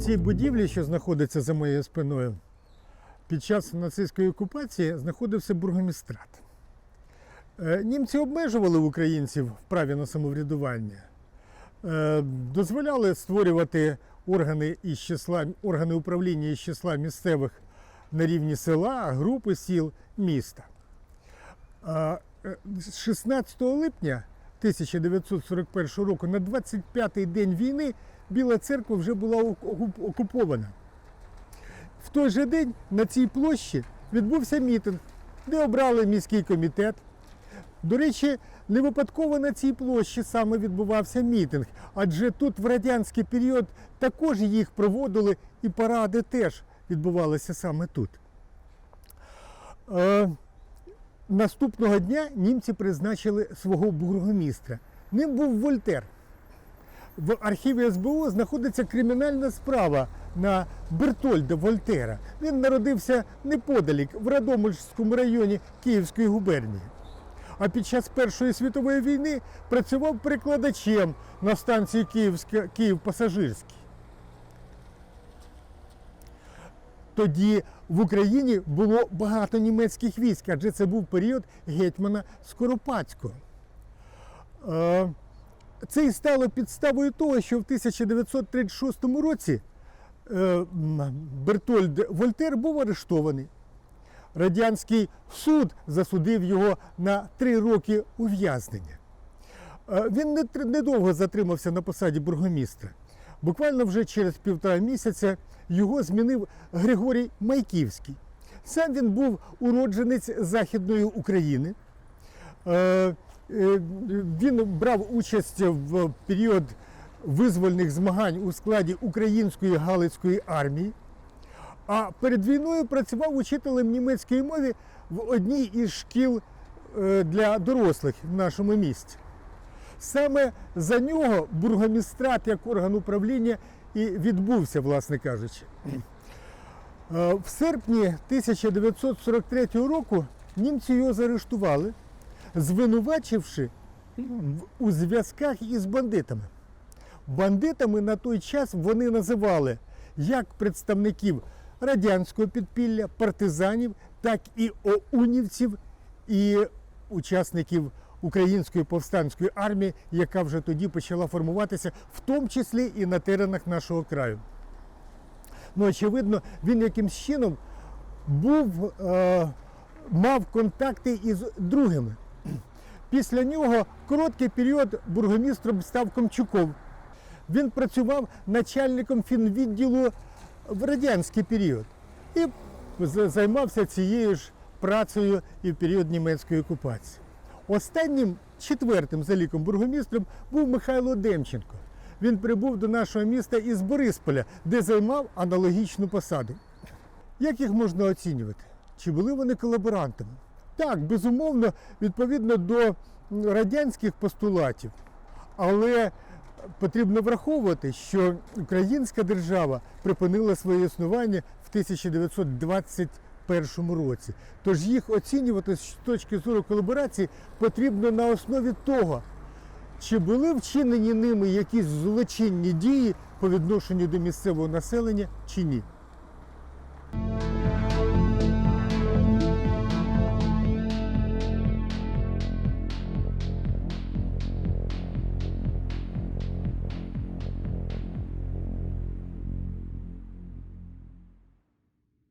Цій будівлі, що знаходиться за моєю спиною, під час нацистської окупації знаходився бургомістрат. Е, Німці обмежували українців в праві на самоврядування, Е, дозволяли створювати органи із числа органи управління із числа місцевих на рівні села, групи сіл, міста. А, е, з 16 липня 1941 року, на 25-й день війни, Біла церква вже була окупована. В той же день на цій площі відбувся мітинг, де обрали міський комітет. До речі, не випадково на цій площі саме відбувався мітинг, адже тут в радянський період також їх проводили і паради теж відбувалися саме тут. Наступного дня німці призначили свого бургомістра. Ним був Вольтер. В архіві СБУ знаходиться кримінальна справа на Бертольда Вольтера. Він народився неподалік в Радомишльському районі Київської губернії. А під час Першої світової війни працював перекладачем на станції Київська, Тоді в Україні було багато німецьких військ, адже це був період гетьмана Скоропадського. Е, Це і стало підставою того, що в 1936 році е, Бертольд Вольтер був арештований. Радянський суд засудив його на три роки ув'язнення. Е, Він недовго затримався на посаді бургомістра. Буквально вже через півтора місяця його змінив Григорій Майківський. Сам він був уродженець Західної України. Е, е, Він брав участь в період визвольних змагань у складі Української Галицької армії. А перед війною працював учителем німецької мови в одній із шкіл е, для дорослих в нашому місті. Саме за нього бургомістрат як орган управління і відбувся, власне кажучи. Е, В серпні 1943 року німці його заарештували, звинувачивши у зв'язках із бандитами. Бандитами на той час вони називали як представників радянського підпілля, партизанів, так і оунівців і учасників Української повстанської армії, яка вже тоді почала формуватися, в тому числі і на теренах нашого краю. Ну, очевидно, він якимсь чином був, е, мав контакти із другими. Після нього короткий період бургомістром став Комчуков. Він працював начальником фінвідділу в радянський період і займався цією ж працею і в період німецької окупації. Останнім четвертим за ліком бургомістром був Михайло Демченко. Він прибув до нашого міста із Борисполя, де займав аналогічну посаду. Як їх можна оцінювати? Чи були вони колаборантами? Так, безумовно, відповідно до радянських постулатів. Але потрібно враховувати, що українська держава припинила своє існування в 1921 році. Тож їх оцінювати з точки зору колаборації потрібно на основі того, чи були вчинені ними якісь злочинні дії по відношенню до місцевого населення чи ні.